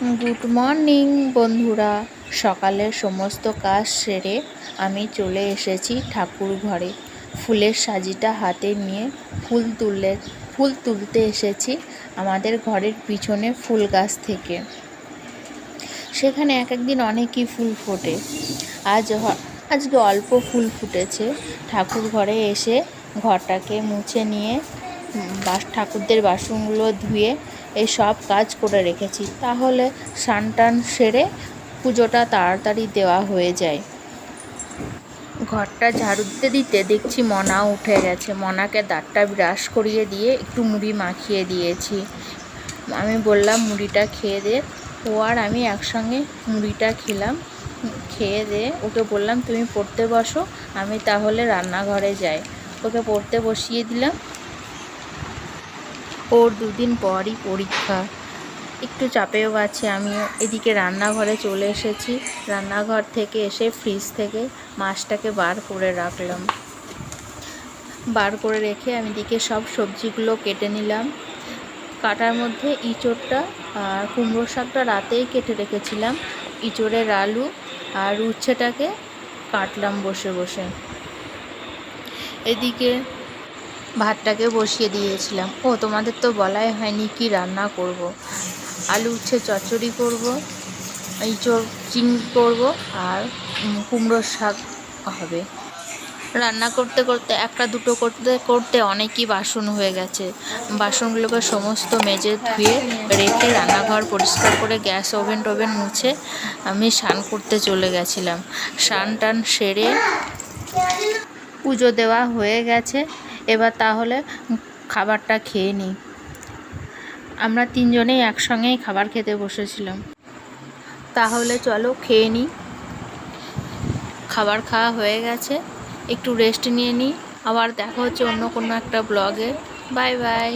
Good morning বন্ধুরা। সকালের সমস্ত কাজ সেরে আমি চলে এসেছি ঠাকুর ঘরে। ফুলের সাজিটা হাতে নিয়ে ফুল তুলে, ফুল তুলতে এসেছি আমাদের ঘরের পিছনে ফুল গাছ থেকে। সেখানে এক একদিন অনেকই ফুল ফোটে। আজ আজকে অল্প ফুল ফুটেছে। ঠাকুর ঘরে এসে ঘরটাকে মুছে নিয়ে বাস, ঠাকুরদের বাসনগুলো ধুয়ে এই সব কাজ করে রেখেছি। তাহলে স্নান টান সেরে পুজোটা তাড়াতাড়ি দেওয়া হয়ে যায়। ঘরটা ঝাড়ু দিতে দিতে দেখছি মনা উঠে গেছে। মনাকে দাঁতটা ব্রাশ করিয়ে দিয়ে একটু মুড়ি মাখিয়ে দিয়েছি। আমি বললাম, মুড়িটা খেয়ে দে। ও আর আমি একসঙ্গে মুড়িটা খেলাম। খেয়ে দে। ওকে বললাম, তুমি পড়তে বসো, আমি তাহলে রান্নাঘরে যাই। ওকে পড়তে বসিয়ে দিলাম। ওর দুদিন পরই পরীক্ষা। একটু চাপেও আছে আমিও। এদিকে রান্নাঘরে চলে এসেছি। রান্নাঘর থেকে এসে ফ্রিজ থেকে মাছটাকে বার করে রাখলাম। বার করে রেখে আমি এদিকে সব সবজিগুলো কেটে নিলাম। কাটার মধ্যে ইঁচড়টা আর কুমড়ো শাকটা রাতেই কেটে রেখেছিলাম। ইঁচড়ের আলু আর উচ্ছেটাকে কাটলাম বসে বসে। এদিকে ভাতটাকে বসিয়ে দিয়েছিলাম। ও, তোমাদের তো বলাই হয়নি কি রান্না করব। আলু উচ্ছে চচ্চড়ি করব ইঁচড় চিংড়ি করব আর কুমড়োর শাক হবে। রান্না করতে করতে, একটা দুটো করতে করতে অনেকই বাসন হয়ে গেছে। বাসনগুলোকে সমস্ত মেজে ধুয়ে রেখে রান্নাঘর পরিষ্কার করে গ্যাস ওভেন টোভেন মুছে আমি স্নান করতে চলে গেছিলাম। স্নান টান সেরে পুজো দেওয়া হয়ে গেছে। এবার তাহলে খাবারটা খেয়ে নিই। আমরা তিনজনেই একসঙ্গেই খাবার খেতে বসেছিলাম। তাহলে চলো খেয়ে নিই। খাবার খাওয়া হয়ে গেছে। একটু রেস্ট নিয়ে নিই। আবার দেখা হচ্ছে অন্য কোনো একটা ব্লগে বাই বাই